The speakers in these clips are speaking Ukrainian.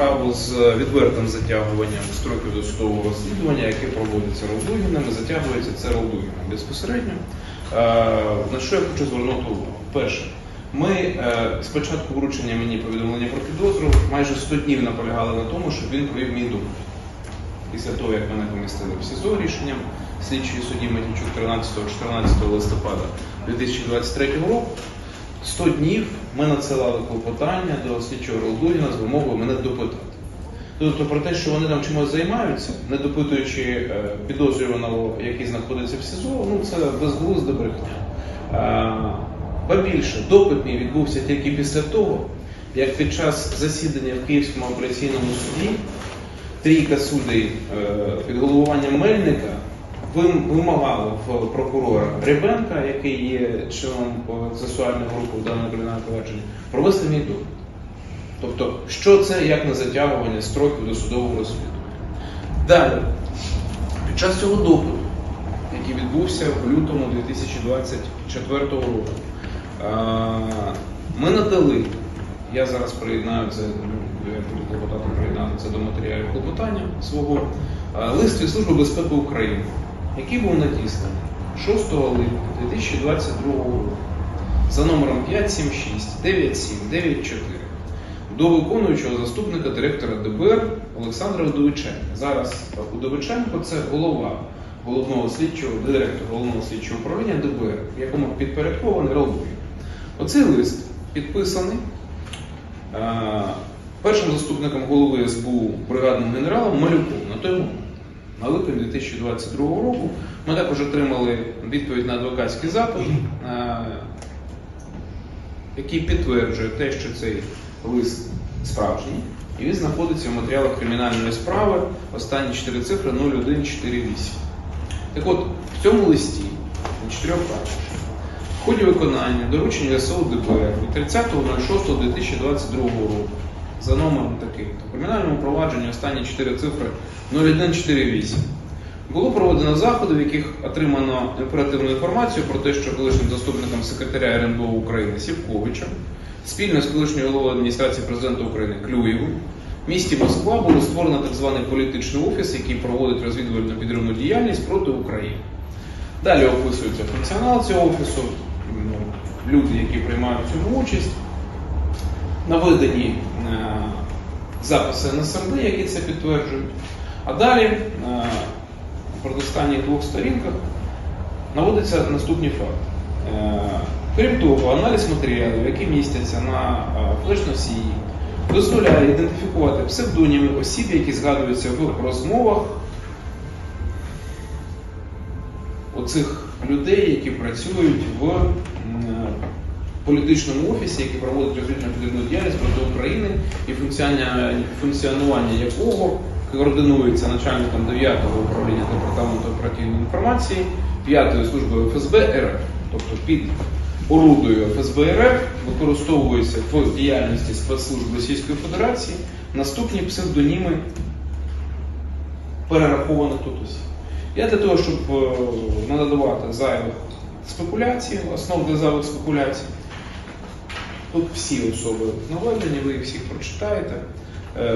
справу з відвертим затягуванням строків досудового розслідування, яке проводиться Ролдугінами, затягується це Ролдугіном безпосередньо. Е, На що я хочу звернути увагу? Перше, ми е, з початку вручення мені повідомлення про підозру майже 100 днів наполягали на тому, щоб він провів мій допит. Після того, як мене помістили в СІЗО рішенням слідчої судді Матійчук 13-14 листопада 2023 року, 100 днів ми надсилали клопотання до слідчого Ролдугіна з вимогою мене допитати. Тобто про те, що вони там чимось займаються, не допитуючи е, підозрюваного, який знаходиться в СІЗО, ну це безглузда брехня. Е, Ба більше, допит мій відбувся тільки після того, як під час засідання в Київському апеляційному суді трійка судей е, під головуванням Мельника вим- вимагала в прокурора Ребенка, який є членом сексуальної групи в даному кримінальному провести мій допит. Тобто, що це як не затягування строків досудового розслідування? Далі, під час цього допиту, який відбувся в лютому 2024 року, е, ми надали, я зараз приєднаю це, ну, я приєднати це до матеріалів клопотання свого, е, лист від Служби безпеки України, який був надісланий 6 липня 2022 року за номером 576 9794 до виконуючого заступника директора ДБР Олександра Удовиченка. Зараз Удовиченко це голова головного слідчого, директор головного слідчого управління ДБР, якому підпорядкований Ролдугін. Оцей лист підписаний е, першим заступником голови СБУ бригадним генералом Малюком на той момент. На липень 2022 року ми також отримали відповідь на адвокатський запит, е, який підтверджує те, що цей лист справжній, і він знаходиться в матеріалах кримінальної справи. Останні чотири цифри 0148. Так от, в цьому листі на чотирьох аркушах в ході виконання доручення СО ДБР від 30.06.2022 року за номером таким. То в кримінальному провадженні останні чотири цифри 0148 було проведено заходи, в яких отримано оперативну інформацію про те, що колишнім заступником секретаря РНБО України Сівковичем спільно з колишньою головою адміністрації президента України Клюєвим в місті Москва було створено так званий політичний офіс, який проводить розвідувальну підривну діяльність проти України. Далі описується функціонал цього офісу, ну, люди, які приймають в цьому участь, наведені записи НСРД, які це підтверджують. А далі е, в предостанніх двох сторінках наводяться наступні факти. Е, Крім того, аналіз матеріалів, які містяться на е, флеш-носії, дозволяє ідентифікувати псевдоніми осіб, які згадуються в розмовах оцих людей, які працюють в політичному офісі, який проводить розвідну підривну діяльність проти України і функціонування, якого координується начальником 9-го управління департаменту оперативної інформації 5-ї служби ФСБ РФ. Тобто під орудою ФСБ РФ використовуються в діяльності спецслужб Російської Федерації наступні псевдоніми перерахованих тут осіб. Я для того, щоб е, надавати зайвих спекуляцій, основ для зайвих спекуляцій, тут всі особи наведені, ви їх всіх прочитаєте. Е,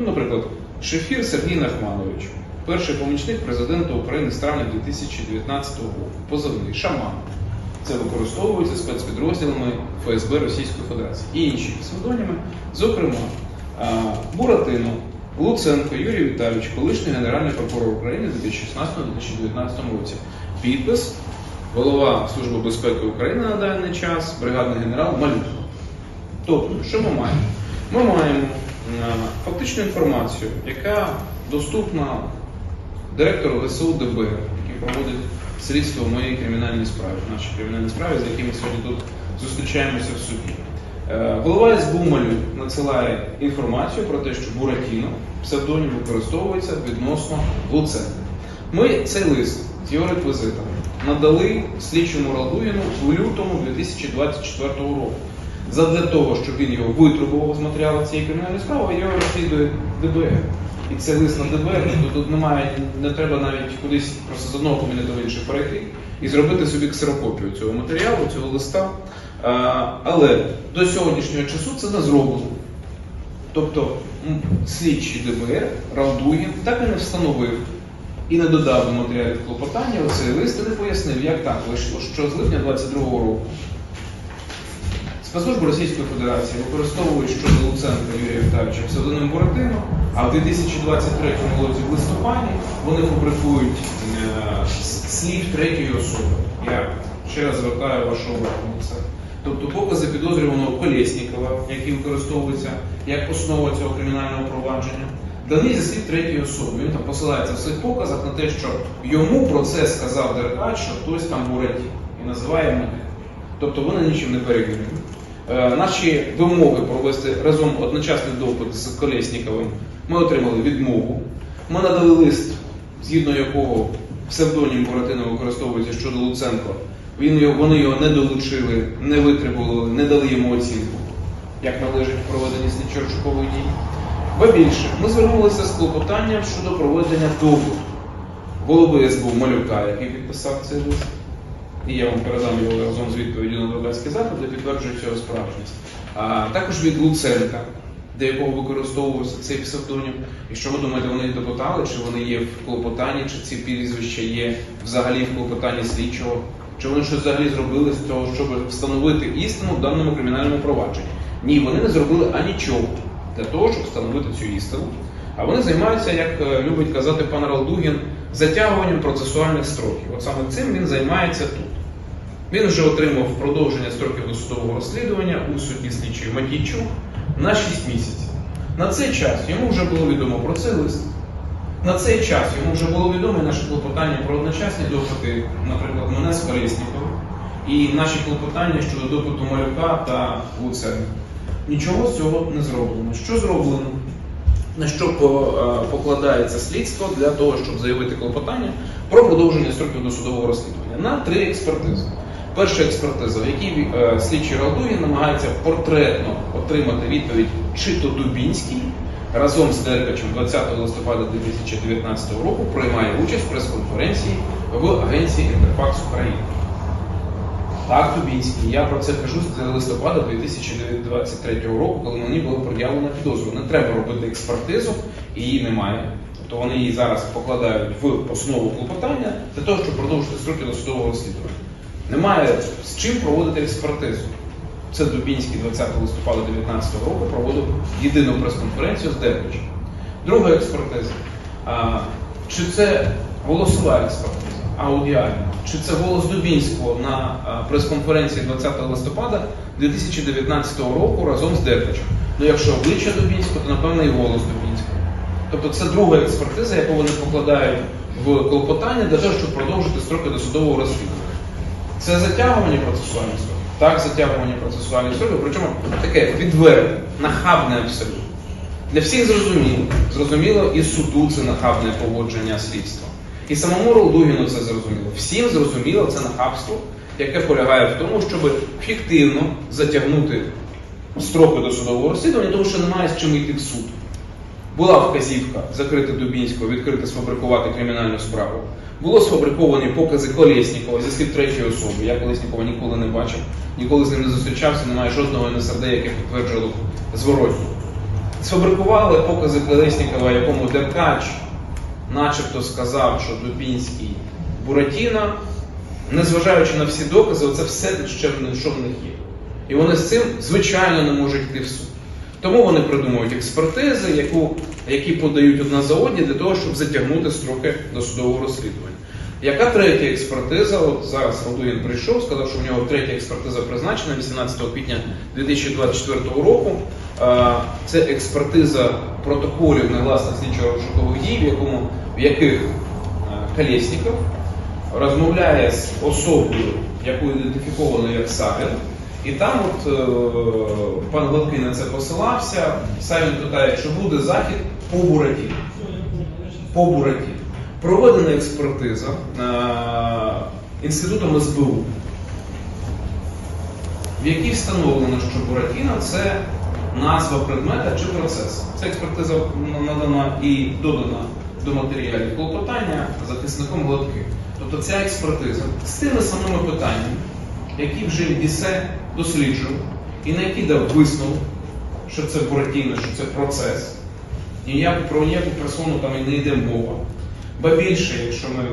ну, наприклад, Шефір Сергій Нахманович, перший помічник президента України з травня 2019 року, позивний Шаман. Це використовується спецпідрозділами ФСБ Російської Федерації і інші псевдоніми, зокрема е, Буратино, Луценко Юрій Віталійович, колишній генеральний прокурор України у 2016-2019 році. Підпис голова Служби безпеки України на даний час, бригадний генерал Малюк. Тобто, що ми маємо? Ми маємо е, фактичну інформацію, яка доступна директору ГСУ ДБР, який проводить слідство в моїй кримінальній справі, в нашій кримінальній справі, з якими сьогодні тут зустрічаємося в суді. Е, Голова СБУ Малюк надсилає інформацію про те, що Буратіно псевдонім використовується відносно Луценка. Ми цей лист з його реквізитами надали слідчому Радуїну у лютому 2024 року. Задля того, щоб він його витребував з матеріалу цієї кримінальної справи, його розслідує ДБР. І це лист на ДБР, тобто тут немає, не треба навіть кудись просто з одного кабінету в інший перейти і зробити собі ксерокопію цього матеріалу, цього листа. Але до сьогоднішнього часу це не зроблено. Тобто слідчий ДБР Ралдугін так і не встановив і не додав до матеріалів клопотання оцей лист і не пояснив, як так вийшло, що з липня 22-го року Спецслужби Російської Федерації використовують щодо Луценка Юрія Віталійовича псевдоним Буратино, а в 2023 році в листопаді вони фабрикують е, с- слів третьої особи. Я ще раз звертаю вашу увагу на це. Тобто покази підозрюваного Колєснікова, який використовується як основа цього кримінального провадження, дані зі слів третьої особи. Він там посилається в своїх показах на те, що йому про це сказав Деркач, що хтось там Буратін і називає мене. Тобто вони нічим не перевірені. Е, Наші вимоги провести разом одночасний допит з Колєсніковим ми отримали відмову. Ми надали лист, згідно якого псевдонім Буратино використовується щодо Луценко. Вони його не долучили, не витребували, не дали йому оцінку, як належить проведенні слідчо-розшукових дій. Ба більше, ми звернулися з клопотанням щодо проведення допиту голови СБУ Малюка, який підписав цей лист. І я вам передам його разом з відповіддю на адвокатський запит, де підтверджується його справжність. А також від Луценка, де якого використовувався цей псевдонім. І що ви думаєте, вони допитали, чи вони є в клопотанні, чи ці прізвища є взагалі в клопотанні слідчого, чи вони щось взагалі зробили з того, щоб встановити істину в даному кримінальному провадженні? Ні, вони не зробили анічого для того, щоб встановити цю істину. А вони займаються, як е, любить казати пан Ралдугін, затягуванням процесуальних строків. От саме цим він займається тут. Він вже отримав продовження строків досудового розслідування у суді слідчої Матійчук на 6 місяців. На цей час йому вже було відомо про цей лист. На цей час йому вже було відомо наше клопотання про одночасні допити, наприклад, мене з Колєсніковим, і наші клопотання щодо допиту Малюка та Луценка. Нічого з цього не зроблено. Що зроблено? На що е, покладається слідство для того, щоб заявити клопотання про продовження строків досудового розслідування на три експертизи. Перша експертиза, в якій е, слідчий Ралдугін намагається портретно отримати відповідь, чи то Дубінський разом з Деркачем 20 листопада 2019 року приймає участь в прес-конференції в агенції Інтерфакс України. Так, Дубінський. Я про це кажу з листопада 2023 року, коли мені було пред'явлено підозру. Не треба робити експертизу, її немає. Тобто вони її зараз покладають в основу клопотання для того, щоб продовжити строки досудового розслідування. Немає з чим проводити експертизу. Це Дубінський 20 листопада 2019 року проводив єдину прес-конференцію з Деркачем. Друга експертиза. А, чи це голосова експертиза, аудіальна, чи це голос Дубінського на прес-конференції 20 листопада 2019 року разом з Деркачем? Ну, якщо обличчя Дубінського, то напевно і голос Дубінського. Тобто це друга експертиза, яку вони покладають в клопотання для того, щоб продовжити строки досудового розслідування. Це затягування процесуальних строків. Так, затягування процесуальних строків, причому таке відверте, нахабне абсолютно. Для всіх зрозуміло. Зрозуміло, і суду це нахабне поводження слідства. І самому Ролдугіну це зрозуміло. Всім зрозуміло це нахабство, яке полягає в тому, щоб фіктивно затягнути строки досудового розслідування, тому що немає з чим йти в суд. Була вказівка закрити Дубінського, відкрити сфабрикувати кримінальну справу. Було сфабриковані покази Колєснікова зі слів третьої особи. Я Колєснікова ніколи не бачив, ніколи з ним не зустрічався, немає жодного НСРД, яке підтверджувало зворотньо. Сфабрикували покази Колєснікова, якому Деркач начебто сказав, що Дубінський Буратіна, незважаючи на всі докази, це все, що в них є. І вони з цим, звичайно, не можуть йти в суд. Тому вони придумують експертизи, яку, які подають одна за одні для того, щоб затягнути строки досудового розслідування. Яка третя експертиза? От зараз Радуїн прийшов, сказав, що в нього третя експертиза призначена 18 квітня 2024 року. Це експертиза протоколів негласних слідчо-розшукових дій, в якому в яких Колєсніков розмовляє з особою, яку ідентифіковано як Савін. І там от е, пан Гладкий на це посилався. Савін питає, чи буде захід по Бураті. По Бураті. Проведена експертиза е, інститутом СБУ, в якій встановлено, що Буратіно це назва предмета чи процес. Ця експертиза надана і додана до матеріалів клопотання захисником Гладким. Тобто ця експертиза з тими самими питаннями, які вже Дісе досліджував і на які дав висновок, що це Буратіно, що це процес. Ніяку про ніяку персону там і не йде мова. Ба більше, якщо ми,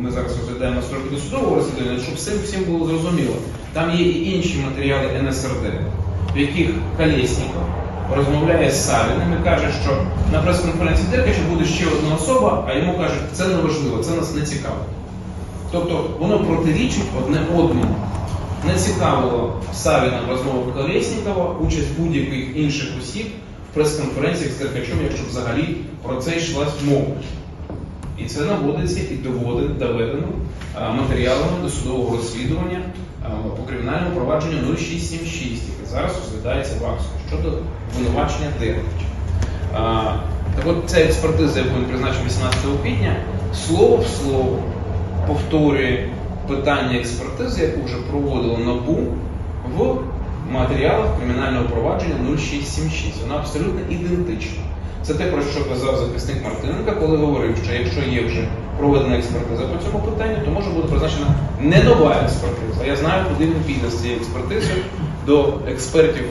ми зараз розглядаємо строки досудового розслідування, щоб всім всім було зрозуміло, там є і інші матеріали НСРД, в яких Колєсніков розмовляє з Савіним і каже, що на прес-конференції Деркача буде ще одна особа, а йому кажуть, це не важливо, це нас не цікавить. Тобто воно протирічить одне одному. Не цікавило Савіна розмова Колєснікова, участь будь-яких інших осіб в прес-конференціях з Деркачем, якщо взагалі про це йшлась мова. І це наводиться і доводить доведено матеріалами досудового розслідування по кримінальному провадженню 0676, яке зараз розглядається в АКСу щодо обвинувачення Деркача. Так от ця експертиза, яку він призначив 18 квітня, слово в слово повторює питання експертизи, яку вже проводило НАБУ в матеріалах кримінального провадження 0676. Вона абсолютно ідентична. Це те, про що казав захисник Мартиненка, коли говорив, що якщо є вже проведена експертиза по цьому питанню, то може бути призначена не нова експертиза. Я знаю, куди він піде з цією експертизою до експертів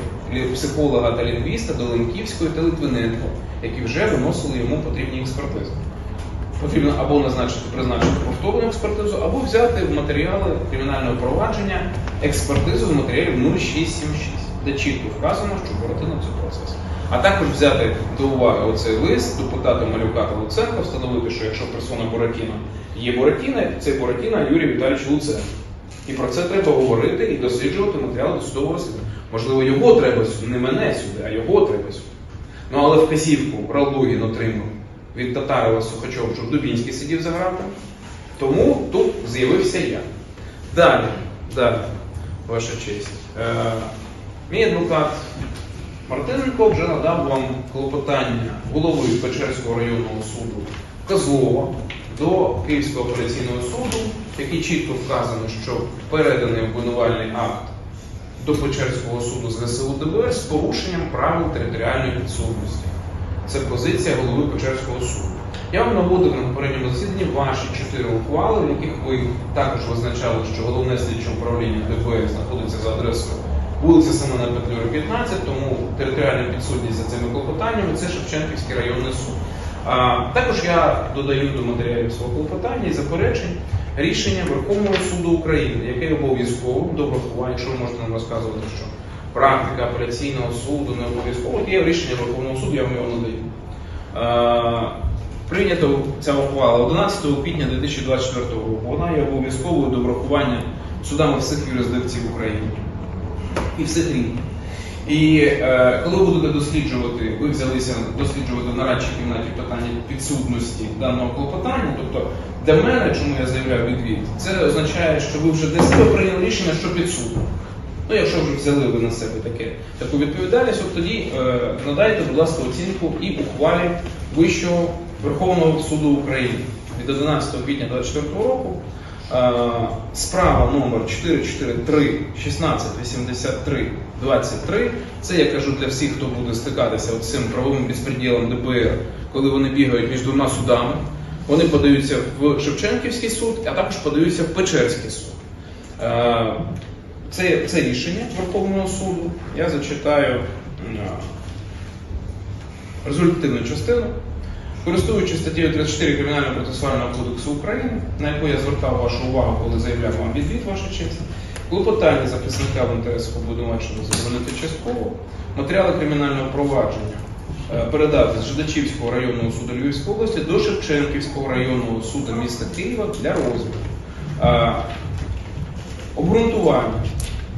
психолога та лінгвіста, до Ленківської та Литвиненко, які вже виносили йому потрібні експертизи. Потрібно або назначити призначити повторну експертизу, або взяти в матеріали кримінального провадження експертизу в матеріалів 0676, де чітко вказано, що Буратино це процес. А також взяти до уваги оцей лист депутата Малюка та Луценка, встановити, що якщо персона Буратіно є Буратіна, це Буратіно Юрій Віталійович Луценко. І про це треба говорити і досліджувати матеріали досудового розслідування. Можливо, його треба сюди, не мене сюди, а його треба сюди. Ну але вказівку Ралдугін отримав від Татарова Сухачова, щоб Дубінський сидів за гратами. Тому тут з'явився я. Далі, далі, ваша честь. Е, мій адвокат Мартиненко вже надав вам клопотання голови Печерського районного суду Козлова до Київського апеляційного суду, в якій чітко вказано, що переданий обвинувальний акт до Печерського суду з ГСУ ДБР з порушенням правил територіальної підсудності. Це позиція голови Печерського суду. Я вам наводив на попередньому засіданні ваші чотири ухвали, в яких ви також визначали, що головне слідче управління ДБР знаходиться за адресою вулиця Семена Петлюри, 15, тому територіальна підсудність за цими клопотаннями це Шевченківський районний суд. А, також я додаю до матеріалів свого клопотання і заперечень рішення Верховного суду України, яке є обов'язковим до врахування, якщо ви розказувати, що практика апеляційного суду не обов'язково, є рішення Верховного суду, я вам його надаю. А, Прийнято ця ухвала 11 квітня 2024 року. Вона є обов'язковою до врахування судами всіх юрисдикцій в Україні і всіх рівнів. І е, коли будете досліджувати, ви взялися досліджувати в нарадчій кімнаті питання підсудності даного клопотання, тобто для мене, чому я заявляю відвід, це означає, що ви вже себе прийняли рішення, що підсудно. Ну, якщо вже взяли ви на себе таке, таку відповідальність, от тоді е, надайте, будь ласка, оцінку і ухвалі Вищого Верховного суду України від 11 квітня 2024 року. Е, Справа номер 443 16 83 23. Це я кажу для всіх, хто буде стикатися з цим правовим безпреділом ДБР, коли вони бігають між двома судами. Вони подаються в Шевченківський суд, а також подаються в Печерський суд. Е, Це, це рішення Верховного суду. Я зачитаю результативну частину. Користуючись статтею 34 Кримінального процесуального кодексу України, на яку я звертав вашу увагу, коли заявляв вам відвід, ваша честь, клопотання захисника в інтересах обвинуваченого заборонити частково, матеріали кримінального провадження е, передати з Жидачівського районного суду Львівської області до Шевченківського районного суду міста Києва для розгляду. Е,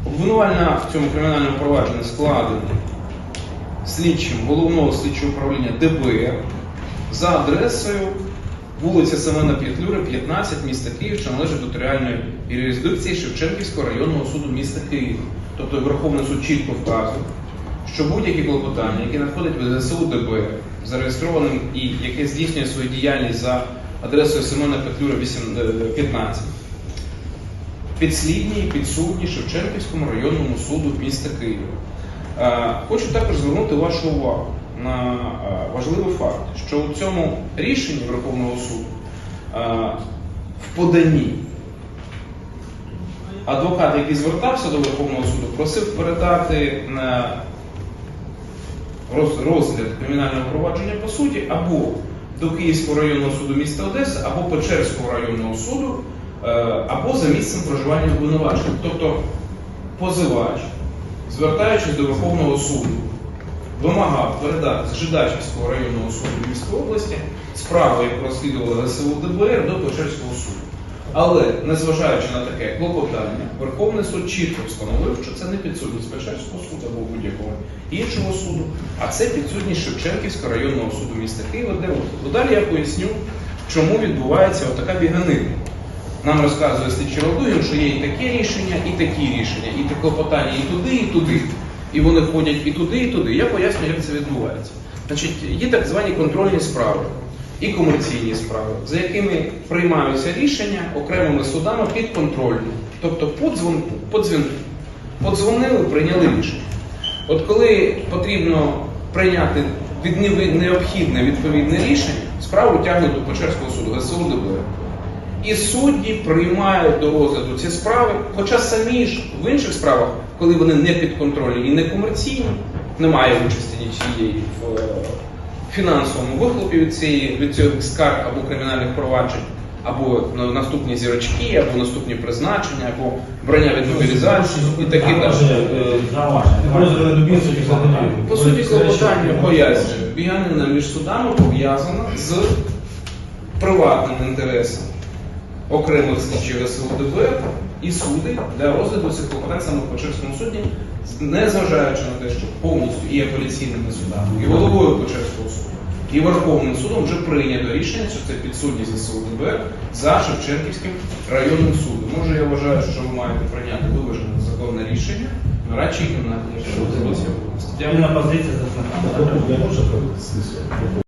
Обґрунтування. Обвинувальна в цьому кримінальному провадженні складено слідчим головного слідчого управління ДБР за адресою вулиця Семена Петлюри, 15, міста Київ, що належить до територіальної юрисдикції Шевченківського районного суду міста Києва. Тобто Верховний суд чітко вказує, що будь-які клопотання, які надходять в ЗСУ ДБР, зареєстрованим і яке здійснює свою діяльність за адресою Семена Петлюри 8, е, 15, підслідні і підсудні Шевченківському районному суду міста Києва. Е, Хочу також звернути вашу увагу на е, важливий факт, що у цьому рішенні Верховного суду е, в поданні адвокат, який звертався до Верховного суду, просив передати на розгляд кримінального провадження по суті або до Київського районного суду міста Одеса, або Печерського районного суду, або за місцем проживання обвинувачення. Тобто позивач, звертаючись до Верховного суду, вимагав передати з Жидачівського районного суду Львівської області справу, яку розслідували ГСУ ДБР до Печерського суду. Але незважаючи на таке клопотання, Верховний суд чітко встановив, що це не підсудність Печерського суду або будь-якого іншого суду, а це підсудність Шевченківського районного суду міста Києва, де. Далі я поясню, чому відбувається отака біганина. Нам розказує слідчий Ролдугін, що є і таке рішення, і такі рішення, і таке клопотання і туди, і туди. І вони ходять і туди, і туди. Я поясню, як це відбувається. Значить, є так звані контрольні справи і комерційні справи, за якими приймаються рішення окремими судами підконтрольно. Тобто по дзвонку. Подзвонили, прийняли рішення. От коли потрібно прийняти від необхідне відповідне рішення, справу тягнуть до Печерського суду, ГСУ ДБР. І судді приймають до розгляду ці справи, хоча самі ж в інших справах, коли вони не підконтрольні і не комерційні, немає участі нічієї в е, фінансовому вихлопі від цієї від цих скарг або кримінальних проваджень, або наступні зірочки, або наступні призначення, або брання від мобілізації і таке далі. По суті, клопотання пояснюю, біганина між судами пов'язана з приватним інтересом окремих слідчих ГСУ і суди для розгляду цих клопотань саме в Печерському суді, незважаючи на те, що повністю і апеляційними судами, і головою Печерського суду, і Верховним судом вже прийнято рішення, що це підсудність ГСУ за Шевченківським районним судом. Може, я вважаю, що ви маєте прийняти виважене законне рішення, радше їх не на позиції за сесію?